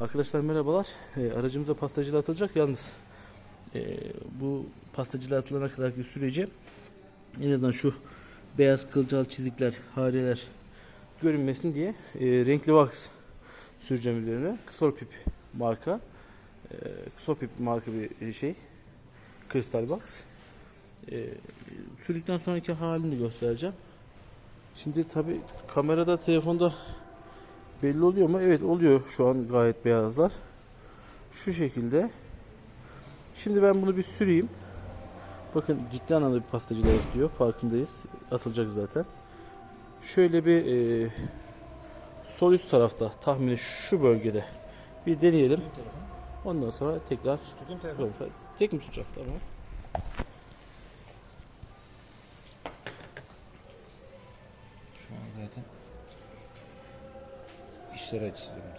Arkadaşlar merhabalar. E, aracımıza pastacılar atılacak yalnız e, bu pastacılar atılana kadarki süreci en azından şu beyaz kılcal çizikler, hareler görünmesin diye e, renkli wax süreceğim üzerine. Ksorpip marka. E, Ksorpip marka bir şey. Kristal wax. E, sürdükten sonraki halini göstereceğim. Şimdi tabi kamerada telefonda belli oluyor mu? Evet oluyor şu an gayet beyazlar. Şu şekilde. Şimdi ben bunu bir süreyim. Bakın ciddi anlamda bir pastacılar istiyor. Farkındayız. Atılacak zaten. Şöyle bir e, sol üst tarafta tahmini şu bölgede bir deneyelim. Ondan sonra tekrar tek mi tutacak tamam. Şu an zaten işler açısı durumda.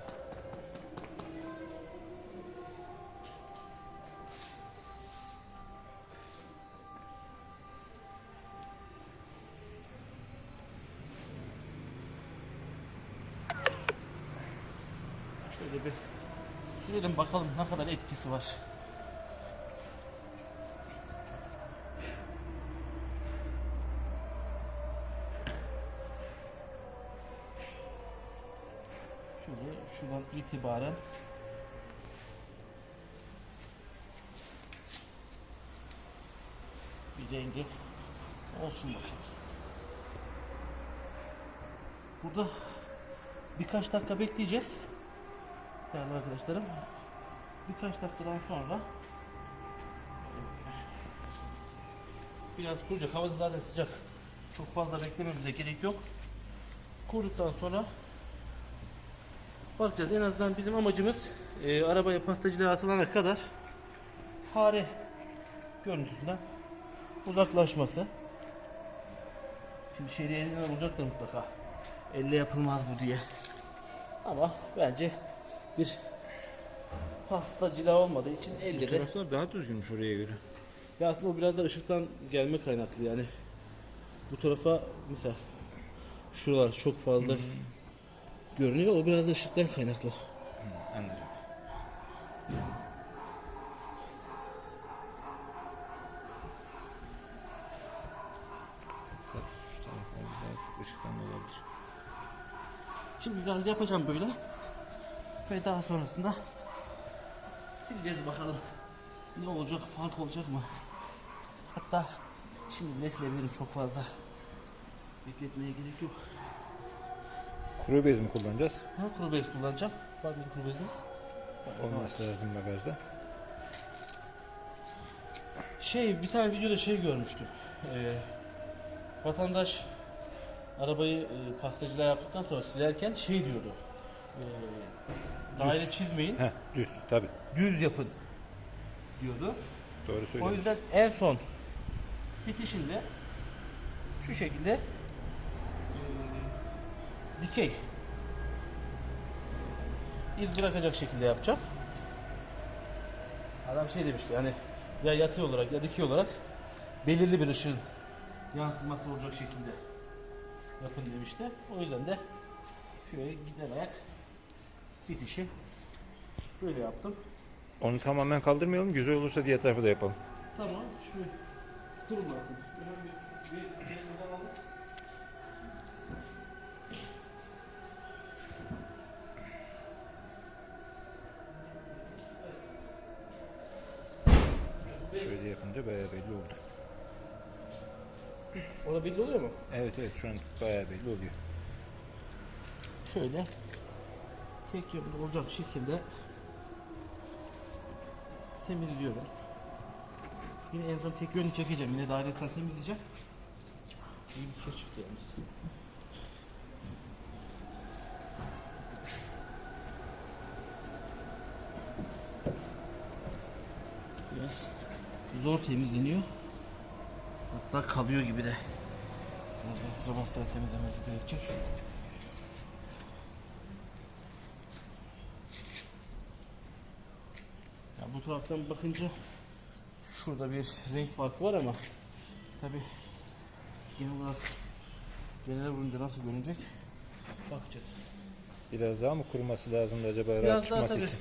Şöyle bir sürelim bakalım ne kadar etkisi var. Şöyle şuradan itibaren bir rengi olsun bakalım. Burada birkaç dakika bekleyeceğiz. Değerli arkadaşlarım. Birkaç dakikadan sonra biraz kuracak. Hava zaten sıcak. Çok fazla beklememize gerek yok. Kurduktan sonra bakacağız. En azından bizim amacımız e, arabaya pastacılığa atılana kadar fare görüntüsünden uzaklaşması. Şimdi şehriye elinden olacaktır mutlaka. Elle yapılmaz bu diye. Ama bence bir pastacılığa olmadığı için elle de Taraflar daha düzgünmüş oraya göre. ya aslında o biraz da ışıktan gelme kaynaklı yani. Bu tarafa mesela şuralar çok fazla görünüyor. O biraz da ışıktan kaynaklı. Anladım. Taraflar biraz ışıktan olabilir. Şimdi biraz yapacağım böyle. Ve daha sonrasında sileceğiz bakalım. Ne olacak? Fark olacak mı? Hatta şimdi ne silebilirim çok fazla. Bekletmeye gerek yok. Kuru bez mi kullanacağız? Ha, kuru bez kullanacağım. Var mı kuru beziniz? Olması lazım bagajda. Şey bir tane videoda şey görmüştüm. Ee, vatandaş arabayı e, pastacılığa yaptıktan sonra silerken şey diyordu. E, daire çizmeyin, Heh düz tabi. düz yapın diyordu. Doğru O söylüyorsun. yüzden en son bitişinde şu şekilde dikey iz bırakacak şekilde yapacağım. Adam şey demişti yani ya yatay olarak ya dikey olarak belirli bir ışığın yansıması olacak şekilde yapın demişti. O yüzden de şöyle gider ayak bitişi böyle yaptım. Onu tamamen kaldırmayalım. Güzel olursa diğer tarafı da yapalım. Tamam. Şöyle durulmasın. Hemen Orada belli oluyor mu? Evet evet şu an bayağı belli oluyor. Şöyle tek yönlü olacak şekilde temizliyorum. Yine en son tek yönlü çekeceğim. Yine dairesel temizleyeceğim. İyi bir şey çıktı yalnız. Biraz zor temizleniyor. Hatta kalıyor gibi de. Biraz bastıra bastıra temizlemesi gerekecek. Ya bu taraftan bakınca şurada bir renk farkı var ama tabi genel olarak genel vurunca nasıl görünecek bakacağız. Biraz daha mı kuruması lazımdı acaba Biraz daha tabii için?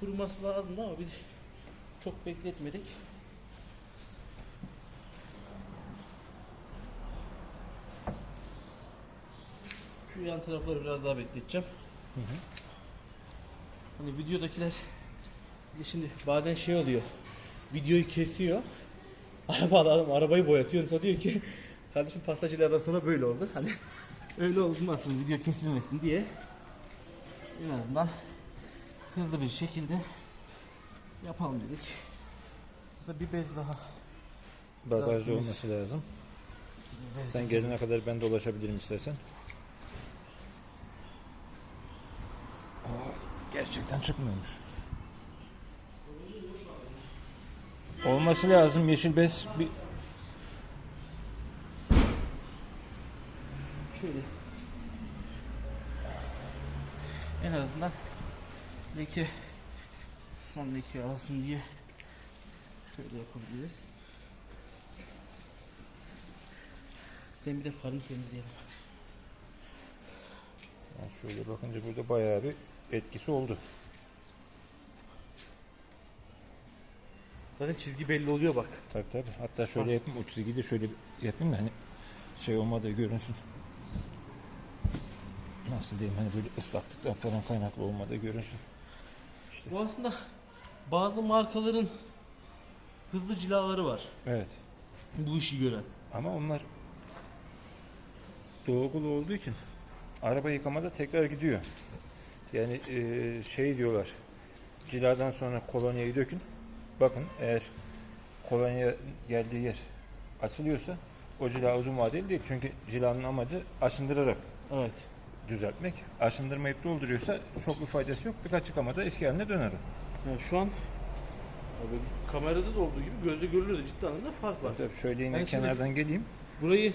kuruması lazımdı ama biz çok bekletmedik. Şu yan tarafları biraz daha bekleteceğim. Hani videodakiler de şimdi bazen şey oluyor. Videoyu kesiyor. Araba adam arabayı boyatıyor. Sonra diyor ki kardeşim pastacılardan sonra böyle oldu. Hani öyle olmasın video kesilmesin diye en azından hızlı bir şekilde yapalım dedik. Burada bir bez daha. Bagajda olması lazım. bez Sen gelene kadar ben dolaşabilirim istersen. Gerçekten çıkmıyormuş. Olması lazım yeşil bez bir Şöyle. En azından leke son leke alsın diye şöyle yapabiliriz. Sen bir de farını temizleyelim. Yani şöyle bakınca burada bayağı bir etkisi oldu. Zaten çizgi belli oluyor bak. Tabii tabii. Hatta şöyle yapayım, o çizgiyi de şöyle yapayım da hani şey olmadığı görünsün. Nasıl diyeyim hani böyle ıslaklıktan falan kaynaklı olmadığı görünsün. Bu aslında bazı markaların hızlı cilaları var. Evet. Bu işi gören. Ama onlar dolgulu olduğu için araba yıkamada tekrar gidiyor. Yani eee, şey diyorlar. Ciladan sonra kolonyayı dökün. Bakın eğer kolonya geldiği yer açılıyorsa o cila uzun vadeli değil. Çünkü cilanın amacı aşındırarak Evet. düzeltmek. Aşındırmayıp dolduruyorsa çok bir faydası yok. Birkaç yıkamada eski haline döner. Yani şu an tabii kamerada da olduğu gibi gözle görülüyor da ciddi anlamda fark var. Tabii şöyle yine Ben şimdi- kenardan geleyim. Burayı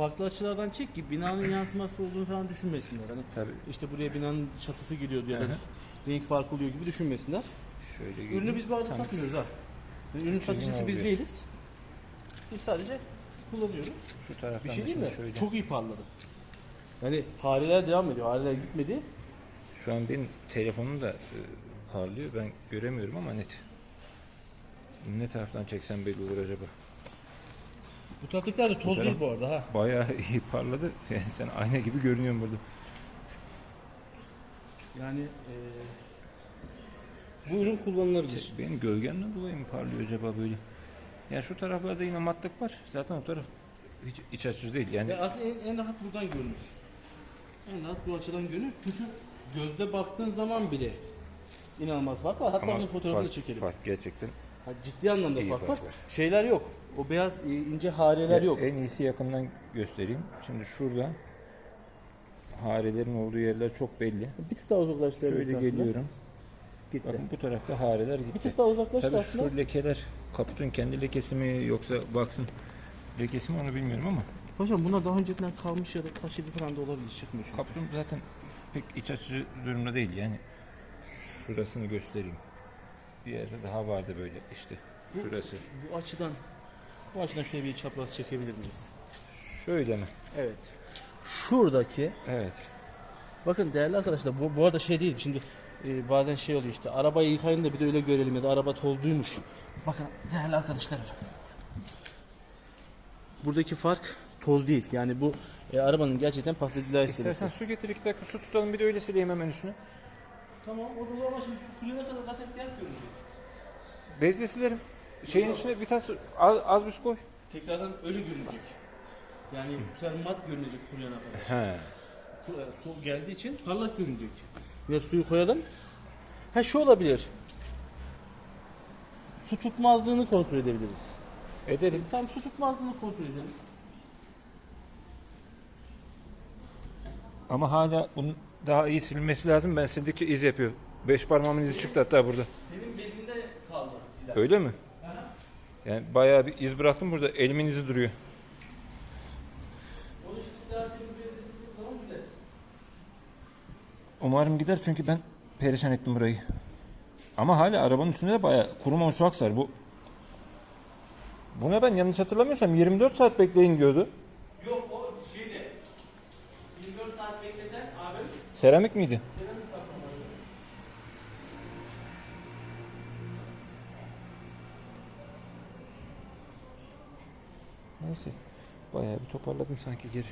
farklı açılardan çek ki binanın yansıması olduğunu falan düşünmesinler. Hani Tabii işte buraya binanın çatısı geliyordu ya da Hı hı. renk farkı oluyor gibi düşünmesinler. şöyle. Ürünü biz bu arada satmıyoruz ha. Yani ürün satıcısı biz değiliz. Biz sadece kullanıyoruz. Şu taraftan Bir şey değil mi? şöyle. Çok iyi parladı. Yani hariler devam ediyor. Hariler gitmedi. Şu an benim telefonum da e, parlıyor. Ben göremiyorum ama net. Ne taraftan çeksem belli olur acaba? Bu taraftakiler de toz taraf- değil bu arada ha. Bayağı iyi parladı. Yani sen ayna gibi görünüyorsun burada. Yani eee bu ürün kullanılabilir. Benim gölgemden dolayı mı parlıyor acaba böyle? Yani şu taraflarda yine matlık var. Zaten o taraf hiç iç açıcı değil. Yani Ve aslında en, en rahat buradan görünür. En rahat bu açıdan görünür. Çünkü gözde baktığın zaman bile inanılmaz fark var. Hatta ama onun fotoğrafını fark, çekelim. fark gerçekten. Ha, ciddi anlamda İyi fark, fark var. var. Şeyler yok. O beyaz e, ince hareler yok. En iyisi yakından göstereyim. Şimdi şurada harelerin olduğu yerler çok belli. Bir tık daha uzaklaştırabiliriz Şöyle aslında. geliyorum. Gitti. Bakın bu tarafta hareler gitti. Bir tık daha uzaklaştı Tabii aslında. şu lekeler kaputun kendi lekesi mi yoksa baksın lekesi mi onu bilmiyorum ama Hocam buna daha önceden kalmış ya da taşıdı falan da olabilir çıkmıyor çünkü. kaputun zaten pek iç açıcı durumda değil yani. Şurasını göstereyim. Bir yerde daha vardı böyle işte. Şurası. Bu açıdan bu açıdan şöyle bir çapraz çekebilir miyiz? Şöyle mi? Evet. Şuradaki Evet. bakın değerli arkadaşlar bu, bu arada şey değil şimdi e, bazen şey oluyor işte arabayı yıkayın da bir de öyle görelim ya da araba tozluymuş. Bakın değerli arkadaşlarım. Buradaki fark toz değil. Yani bu e, arabanın gerçekten pastacılığa İstersen istemesi. su getir iki dakika su tutalım bir de öyle sileyim hemen üstüne. Tamam o da ama şimdi kuruyana kadar zaten siyah görünecek. Bezle silerim. Şeyin içine bir tane su- az, az su koy. Tekrardan öyle görünecek. Yani bu sefer mat görünecek kuruyana kadar. He. Kur- Su geldiği için parlak görünecek. Yine suyu koyalım. Ha şu olabilir. Su tutmazlığını kontrol edebiliriz. Edelim. Tam su tutmazlığını kontrol edelim. Ama hala bunun daha iyi silinmesi lazım. Ben sildikçe iz yapıyor. Beş parmağımın izi çıktı hatta burada. Senin bezinde kaldı. Cilaç. Öyle mi? Aha. Yani bayağı bir iz bıraktım burada. Elimin izi duruyor. Onu şimdi daha temiz bir bezde sıktığın zaman güzel. Umarım gider çünkü ben perişan ettim burayı. Ama hala arabanın üstünde de bayağı kurumamış wax var. Bu Buna ben yanlış hatırlamıyorsam 24 saat bekleyin diyordu. Yok o şeyde 24 saat bekleten abi Seramik miydi? Neyse. Bayağı bir toparladım sanki geri.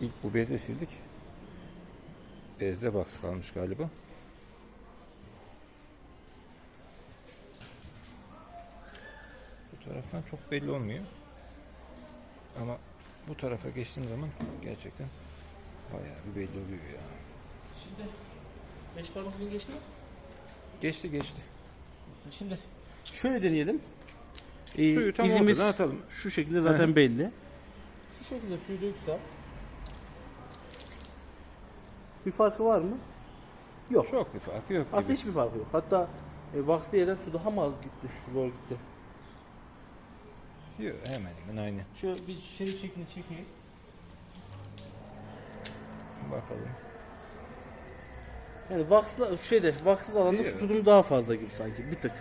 İlk bu bezle sildik. Bezde box kalmış galiba. Taraftan çok belli olmuyor. Ama bu tarafa geçtiğim zaman gerçekten bayağı bir belli oluyor ya. Şimdi 5 parmak izin geçti mi? Geçti geçti. Şimdi şöyle deneyelim. Ee, Suyu tam izimiz ortadan atalım. şu şekilde zaten belli. Şu şekilde suyu döksem bir farkı var mı? Yok. Çok bir farkı yok Aslında gibi. hiçbir farkı yok. Hatta e, Vax'lı yerden su daha mı az gitti? Zor gitti. Yok, hemen hemen aynı. Şöyle bir şerit şeklinde çekeyim. Bakalım. Yani Vax'la şeyde Vax'sız alanda su tutumu daha fazla gibi sanki bir tık.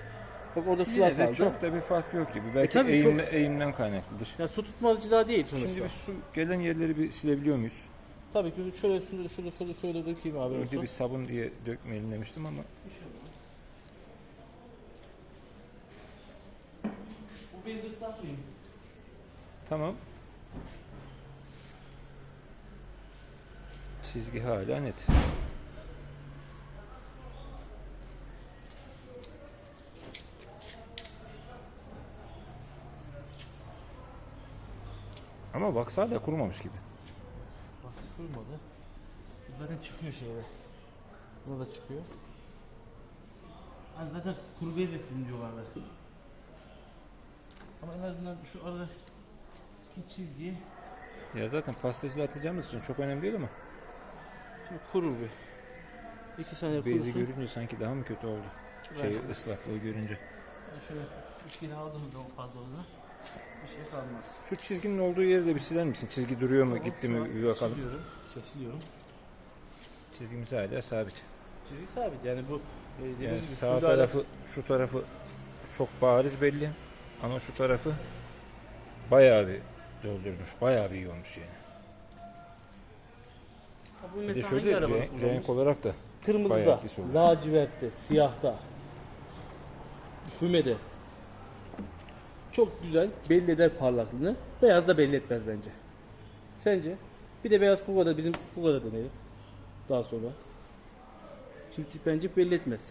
Bak orada sular Yine de kaldı. çok da bir fark yok gibi. Belki tabii eğimle, eğimden kaynaklıdır. Ya su tutmaz cila değil sonuçta. Şimdi bir su gelen yerleri bir silebiliyor muyuz? Tabii ki şöyle şurada şurada şurada şöyle dökeyim abi. Önce olsun. bir sabun diye dökmeyelim demiştim ama Bu bezi ıslatmayayım. Tamam. Çizgi hala net. Ama bak hala kurumamış gibi. Bak kurmadı. Zaten çıkıyor şeyde. Buna da çıkıyor. Zaten kuru bezle silin diyorlardı. Ama en azından şu aradaki çizgiyi Ya zaten pastacılığa atacağımız için çok önemli değil ama şimdi kurur bir. İki saniye bezi kurusun. görünce sanki daha mı kötü oldu? Şey ıslaklığı görünce. Ben şöyle üçgeni aldığımızda o fazlalığını bir şey kalmaz. Şu çizginin olduğu yeri de bir siler misin? Çizgi duruyor mu? Gitti Şu mi? Bir bakalım. Siliyorum. Siliyorum. Çizgimiz hala sabit. Çizgi sabit yani bu e, Yani sağ tarafı, şu tarafı çok bariz belli. Ama şu tarafı bayağı bir doldurmuş. Bayağı bir iyi olmuş yani. Ha, bu Bir de mesela şöyle arabada renk, kullanılmış? renk olarak da Kırmızıda, bayağı etkisi olur. lacivertte, siyahta, fümede. Çok güzel belli eder parlaklığını. Beyaz da belli etmez bence. Sence? Bir de beyaz Kuga'da bizim Kuga'da deneyelim. Daha sonra. Şimdi bence belli etmez.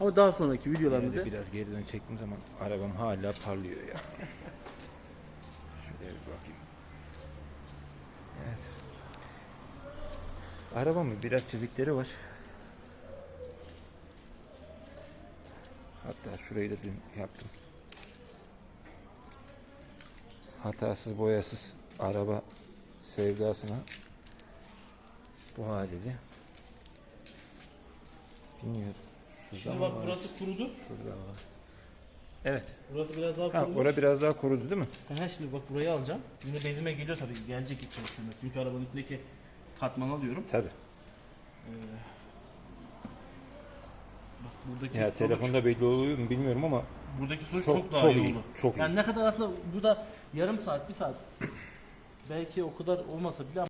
Ama daha sonraki Yine videolarımızda de biraz geriden çektiğim zaman arabam hala parlıyor ya. Bir bakayım. Evet. Arabamın biraz çizikleri var. Hatta şurayı da dün yaptım. Hatasız boyasız araba sevdasına bu haliyle bilmiyorum. Şurada Şimdi mı bak var? burası kurudu. Şurada var. Evet. Burası biraz daha Ha, kurumuş. ora biraz daha kurudu değil mi? Ha, şimdi bak burayı alacağım. Yine bezime geliyor tabii gelecek içine. Çünkü arabanın içindeki katmanı alıyorum. Tabii. Bak buradaki Ya sonuç- telefonda belli oluyor mu bilmiyorum ama Buradaki sonuç Çok- çok, daha çok iyi, iyi, oldu. çok iyi. yani ne kadar aslında burada yarım saat, bir saat belki o kadar olmasa bile